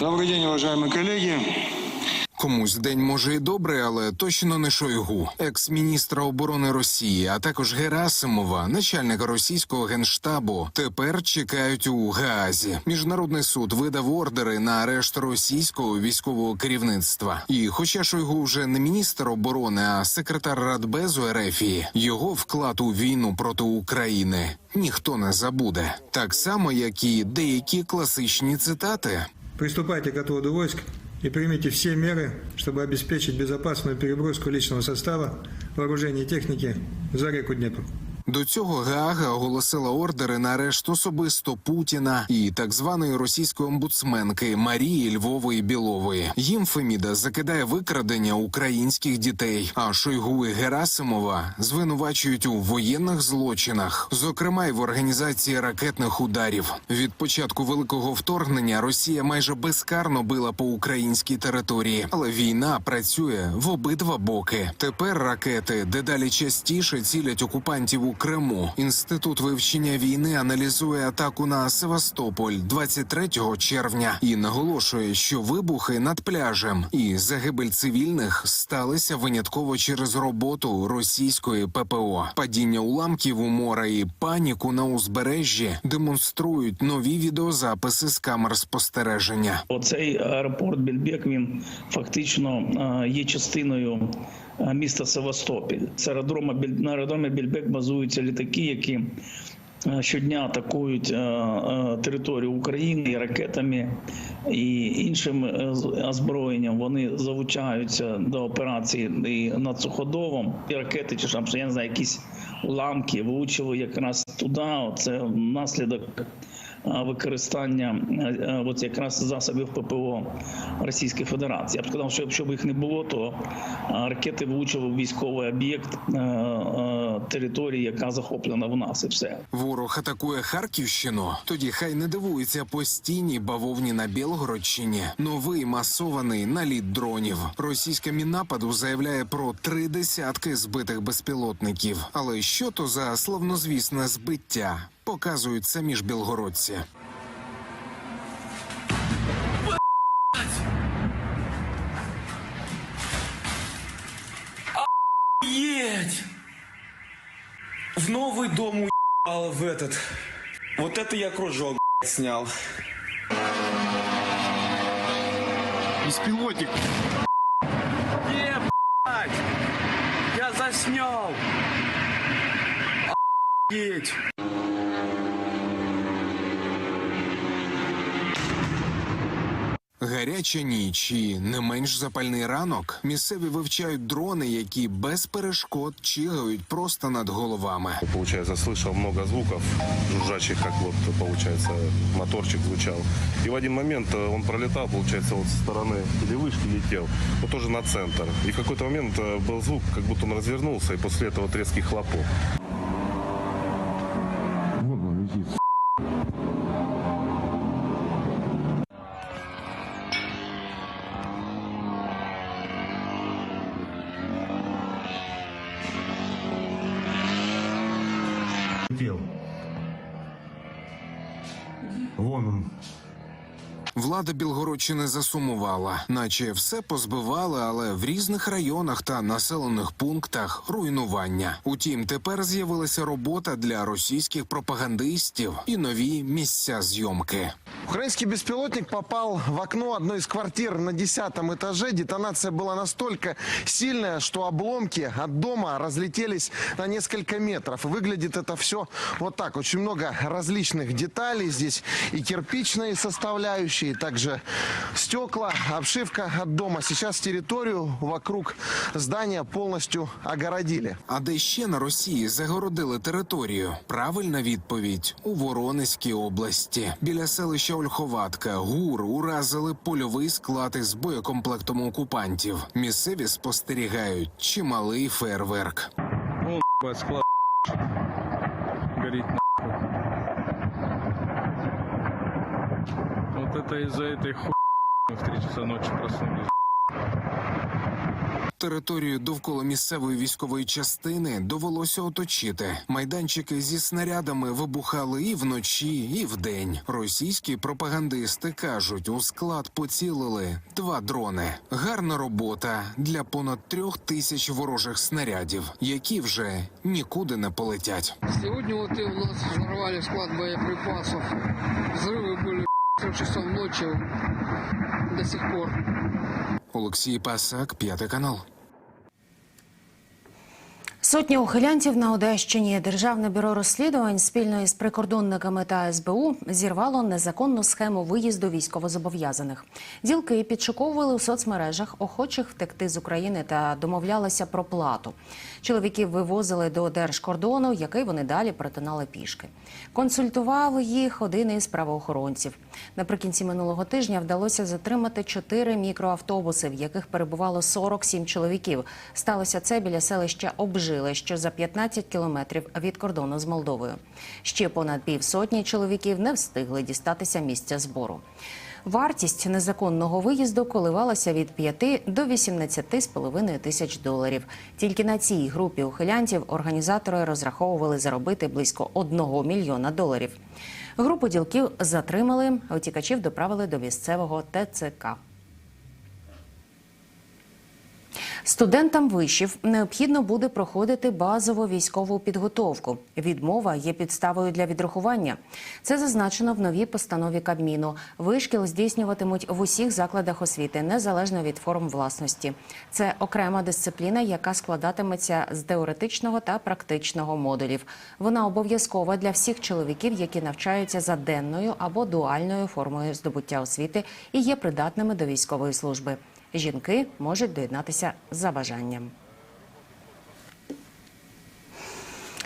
Добрый день, уважаемые коллеги. Комусь день може і добре, але точно не Шойгу, екс-міністра оборони Росії, а також Герасимова, начальника російського генштабу. Тепер чекають у Гаазі. Міжнародний суд видав ордери на арешт російського військового керівництва. І, хоча Шойгу вже не міністр оборони, а секретар Радбезу Ерефії, його вклад у війну проти України ніхто не забуде, так само як і деякі класичні цитати. Приступайте к отводу войск и примите все меры, чтобы обеспечить безопасную переброску личного состава, вооружения и техники за реку Днепр. До цього Гаага оголосила ордери на арешт особисто Путіна і так званої російської омбудсменки Марії Львової Білової. Їм Феміда закидає викрадення українських дітей. А Шойгу і Герасимова звинувачують у воєнних злочинах, зокрема й в організації ракетних ударів. Від початку великого вторгнення Росія майже безкарно била по українській території, але війна працює в обидва боки. Тепер ракети дедалі частіше цілять окупантів у Криму. Інститут вивчення війни аналізує атаку на Севастополь 23 червня і наголошує, що вибухи над пляжем і загибель цивільних сталися винятково через роботу російської ППО. Падіння уламків у море і паніку на узбережжі демонструють нові відеозаписи з камер спостереження. Оцей аеропорт Більбек він фактично е, є частиною міста Севастополь. З аеродрома Біль- на аеродромі Більбек базуються літаки, які е, щодня атакують е, е, територію України і ракетами і іншим е, озброєнням. Вони залучаються до операції і над суходолом. І ракети чи там, я не знаю, якісь уламки влучили якраз туди. Це наслідок е, використання е, е, от якраз засобів ППО Російської Федерації. Я б сказав, що якщо б їх не було, то е, ракети влучили в військовий об'єкт е, е, території, яка захоплена в нас, і все. Ворог атакує Харківщину. Тоді хай не дивується постійній бавовні на Білгородщині. Новий масований наліт дронів. Російська міннападу заявляє про три десятки збитих безпілотників. Але що то за славнозвісне збиття? Показують самі ж білгородці. Едь! В новый дом уебало в этот. Вот это я кружок блядь, снял. Беспилотник. Ебать! Я заснял! Охуеть! Гаряча ніч і не менш запальний ранок. Місцеві вивчають дрони, які без перешкод чигають просто над головами. Получается, слышал много звуков жужжащих, как вот, получается, моторчик звучал. И в один момент э, он пролетал, получается, вот со стороны или вышки летел, но тоже на центр. И в какой-то момент э, был звук, как будто он развернулся, и после этого вот резкий хлопок. Влада Білгородщини засумувала, наче все позбивали, але в різних районах та населених пунктах руйнування. Утім, тепер з'явилася робота для російських пропагандистів і нові місця зйомки. Украинский беспилотник попал в окно одной из квартир на десятом этаже. Детонация была настолько сильная, что обломки от дома разлетелись на несколько метров. И выглядит это все вот так. Очень много различных деталей. Здесь и кирпичные составляющие, И также стекла, обшивка от дома. Сейчас территорию вокруг здания полностью огородили. А де ще на Росії загородили територію? Правильна відповідь у Воронезькій області. Біля селища Ольховатка ГУР уразили польовий склад із боєкомплектом окупантів. Місцеві спостерігають чималий фейерверк. Склад горит это из-за этой ху... мы в 3 часа ночи проснулись. Територію довкола місцевої військової частини довелося оточити. Майданчики зі снарядами вибухали і вночі, і вдень. Російські пропагандисти кажуть, у склад поцілили два дрони. Гарна робота для понад трьох тисяч ворожих снарядів, які вже нікуди не полетять. Сьогодні у нас взорвали склад боєприпасів. Взриви були 7 часов ночи до сих пор. Олексій Пасак, п'ятий канал. Сотні ухилянтів на Одещині Державне бюро розслідувань спільно із прикордонниками та СБУ зірвало незаконну схему виїзду військовозобов'язаних. Ділки підшуковували у соцмережах охочих втекти з України та домовлялися про плату. Чоловіків вивозили до держкордону, який вони далі перетинали пішки. Консультував їх один із правоохоронців. Наприкінці минулого тижня вдалося затримати чотири мікроавтобуси, в яких перебувало 47 чоловіків. Сталося це біля селища Обжили, що за 15 кілометрів від кордону з Молдовою. Ще понад півсотні чоловіків не встигли дістатися місця збору. Вартість незаконного виїзду коливалася від 5 до 18,5 тисяч доларів. Тільки на цій групі ухилянтів організатори розраховували заробити близько 1 мільйона доларів. Групу ділків затримали, утікачів доправили до місцевого ТЦК. Студентам вишів необхідно буде проходити базову військову підготовку. Відмова є підставою для відрахування. Це зазначено в новій постанові Кабміну. Вишкіл здійснюватимуть в усіх закладах освіти, незалежно від форм власності. Це окрема дисципліна, яка складатиметься з теоретичного та практичного модулів. Вона обов'язкова для всіх чоловіків, які навчаються за денною або дуальною формою здобуття освіти і є придатними до військової служби. Жінки можуть доєднатися за бажанням.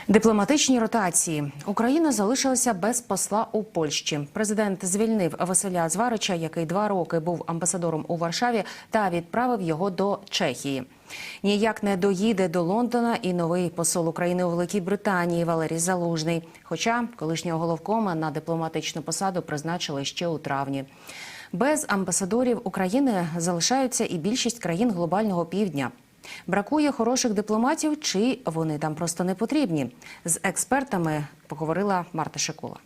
Дипломатичні ротації Україна залишилася без посла у Польщі. Президент звільнив Василя Зварича, який два роки був амбасадором у Варшаві, та відправив його до Чехії. Ніяк не доїде до Лондона і новий посол України у Великій Британії Валерій Залужний. Хоча колишнього головкома на дипломатичну посаду призначили ще у травні. Без амбасадорів України залишаються і більшість країн глобального півдня. Бракує хороших дипломатів, чи вони там просто не потрібні? З експертами поговорила Марта Шикула.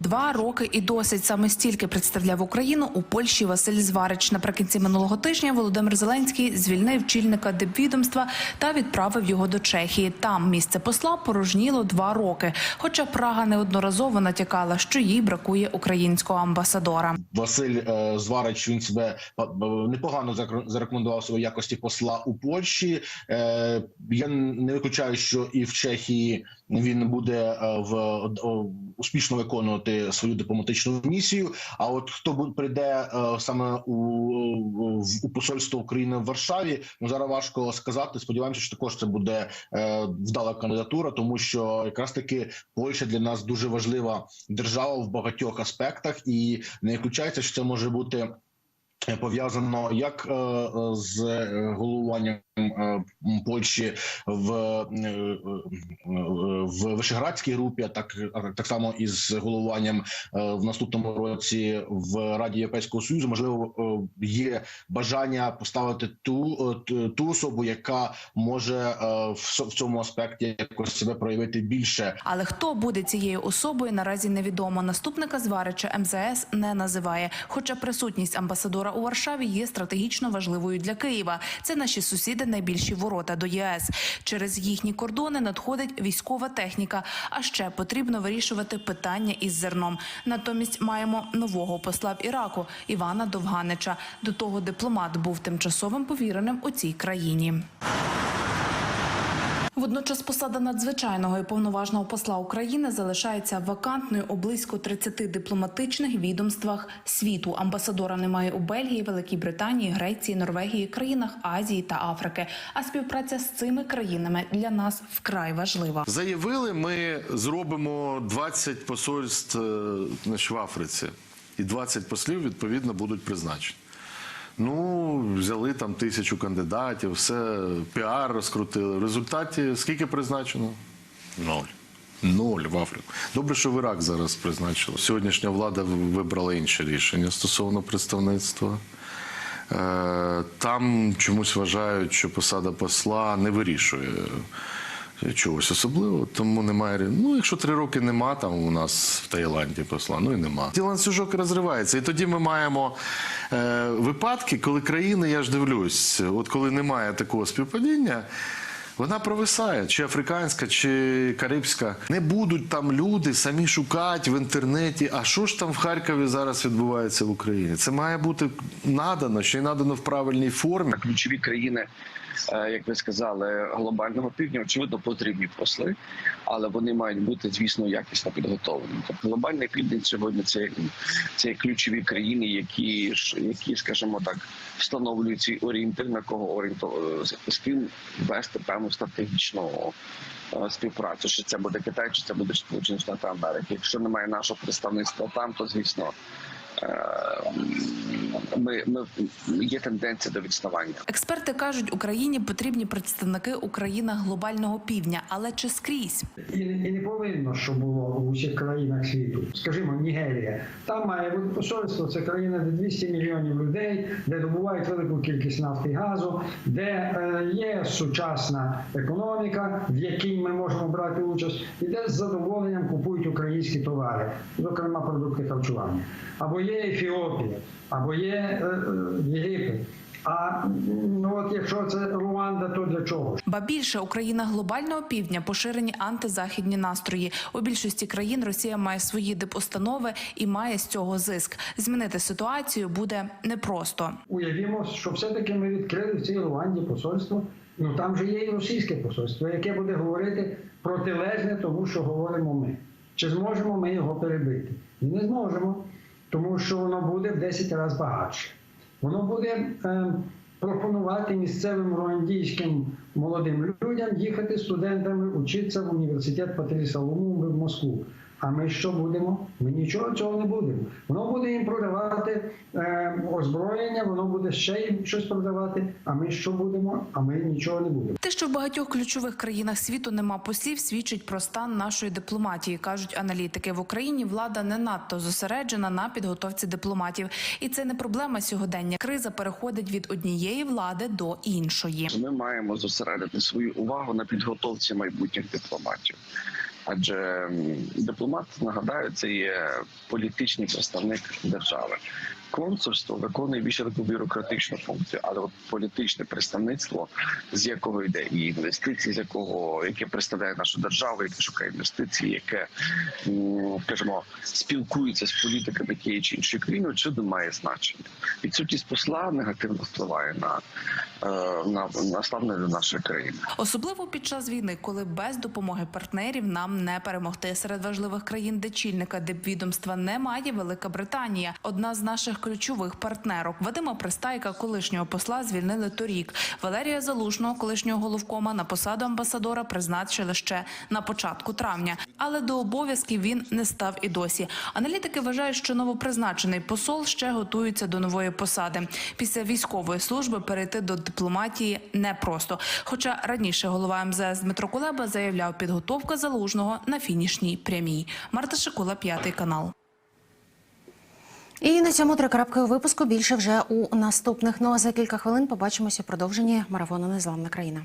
Два роки і досить саме стільки представляв Україну у Польщі Василь Зварич. Наприкінці минулого тижня Володимир Зеленський звільнив чільника дипвідомства та відправив його до Чехії. Там місце посла порожніло два роки. Хоча Прага неодноразово натякала, що їй бракує українського амбасадора. Василь е, Зварич він себе е, непогано зарекомендував в якості посла у Польщі. Е, Я не виключаю, що і в Чехії він буде е, в успішно виконувати свою дипломатичну місію. А от хто бу- прийде е, саме у, у посольство України в Варшаві, ну зараз важко сказати. Сподіваємося, що також це буде е, вдала кандидатура, тому що якраз таки Польща для нас дуже важлива держава в багатьох аспектах, і не виключається, що це може бути. Пов'язано як з головуванням Польщі в, е, е, в Вишеградській групі, так так само і з головуванням е, в наступному році в Раді Європейського Союзу. Можливо, е, є бажання поставити ту, е, ту особу, яка може е, в цьому аспекті якось себе проявити більше. Але хто буде цією особою, наразі невідомо. Наступника Зварича МЗС не називає. Хоча присутність амбасадора у Варшаві є стратегічно важливою для Києва. Це наші сусіди найбільші ворота до ЄС. Через їхні кордони надходить військова техніка. А ще потрібно вирішувати питання із зерном. Натомість маємо нового посла в Іраку Івана Довганича. До того дипломат був тимчасовим повіреним у цій країні. Водночас посада надзвичайного і повноважного посла України залишається вакантною у близько 30 дипломатичних відомствах світу. Амбасадора немає у Бельгії, Великій Британії, Греції, Норвегії, країнах Азії та Африки. А співпраця з цими країнами для нас вкрай важлива. Заявили, ми зробимо 20 посольств е, в Африці, і 20 послів відповідно будуть призначені. Ну, взяли там тисячу кандидатів, все піар розкрутили. В результаті скільки призначено? Ноль. Ноль в Африку. Добре, що в Ірак зараз призначили. Сьогоднішня влада вибрала інше рішення стосовно представництва. Е, Там чомусь вважають, що посада посла не вирішує чогось особливого, тому немає. Ну, якщо три роки нема там у нас в Таїланді посла, ну і нема. Ті ланцюжок розривається. І тоді ми маємо е, випадки, коли країни, я ж дивлюсь, от коли немає такого співпадіння. Вона провисає, чи африканська, чи карибська. Не будуть там люди самі шукати в інтернеті. А що ж там в Харкові зараз відбувається в Україні? Це має бути надано, ще й надано в правильній формі. ключові країни, е, як ви сказали, глобального півдня, очевидно, потрібні посли, але вони мають бути, звісно, якісно підготовлені. Тобто глобальний південь сьогодні це, це ключові країни, які які, скажімо так, встановлюють свій орієнтир, на кого орієнтовано з ким вести певну стратегічну. е, Співпрацю, чи це буде Китай, чи це буде Сполучені Штати Америки. Якщо немає нашого представництва там, то звісно ми, ми є тенденція до відставання. Експерти кажуть, Україні потрібні представники у країнах глобального півдня, але чи скрізь? І, і не повинно, що було у всіх країнах світу. Скажімо, Нігерія. Там має бути посольство. Це країна, де 200 мільйонів людей, де добувають велику кількість нафти і газу, де е, є сучасна економіка, в якій ми можемо брати участь, і де з задоволенням купують українські товари, зокрема продукти харчування. Або є Ефіопія, або є е, е, Єгипет. А ну от якщо це Руанда, то для чого? Ба більше у країнах глобального півдня поширені антизахідні настрої. У більшості країн Росія має свої дипустанови і має з цього зиск. Змінити ситуацію буде непросто. Уявімо, що все-таки ми відкрили в цій Руанді посольство. Ну там же є і російське посольство, яке буде говорити протилежне тому, що говоримо ми. Чи зможемо ми його перебити? І не зможемо, тому що воно буде в 10 разів багатше. Воно буде е, пропонувати місцевим руандійським молодим людям їхати студентами учитися в університет Патріса Лумумби в Москву. А ми що будемо? Ми нічого цього не будемо. Воно буде їм продавати е, озброєння, воно буде ще їм щось продавати. А ми що будемо? А ми нічого не будемо. Те, що в багатьох ключових країнах світу нема послів, свідчить про стан нашої дипломатії, кажуть аналітики. В Україні влада не надто зосереджена на підготовці дипломатів, і це не проблема сьогодення. Криза переходить від однієї влади до іншої. Ми маємо зосередити свою увагу на підготовці майбутніх дипломатів. Адже дипломат, нагадаю, це є політичний представник держави. Консульство виконує більше таку бюрократичну функцію, але от політичне представництво, з якого йде і інвестиції, з якого яке представляє нашу державу, яке шукає інвестиції, яке скажімо, спілкується з політиками тієї чи іншої країни, очевидно, має значення. Відсутність посла негативно впливає на, е, на, на ставлення нашої країни. Особливо під час війни, коли без допомоги партнерів нам не перемогти серед важливих країн, де чільника дипвідомства немає Велика Британія, одна з наших ключових партнерок. Вадима Пристайка, колишнього посла, звільнили торік. Валерія Залушного, колишнього головкома, на посаду амбасадора призначили ще на початку травня. Але до обов'язків він не став і досі. Аналітики вважають, що новопризначений посол ще готується до нової посади. Після військової служби перейти до дипломатії непросто. Хоча раніше голова МЗС Дмитро Кулеба заявляв, підготовка залужного на фінішній прямій. Марта Шикула, п'ятий канал. І на цьому три крапки у випуску. Більше вже у наступних. Ну а за кілька хвилин побачимося в продовженні марафону Незламна країна.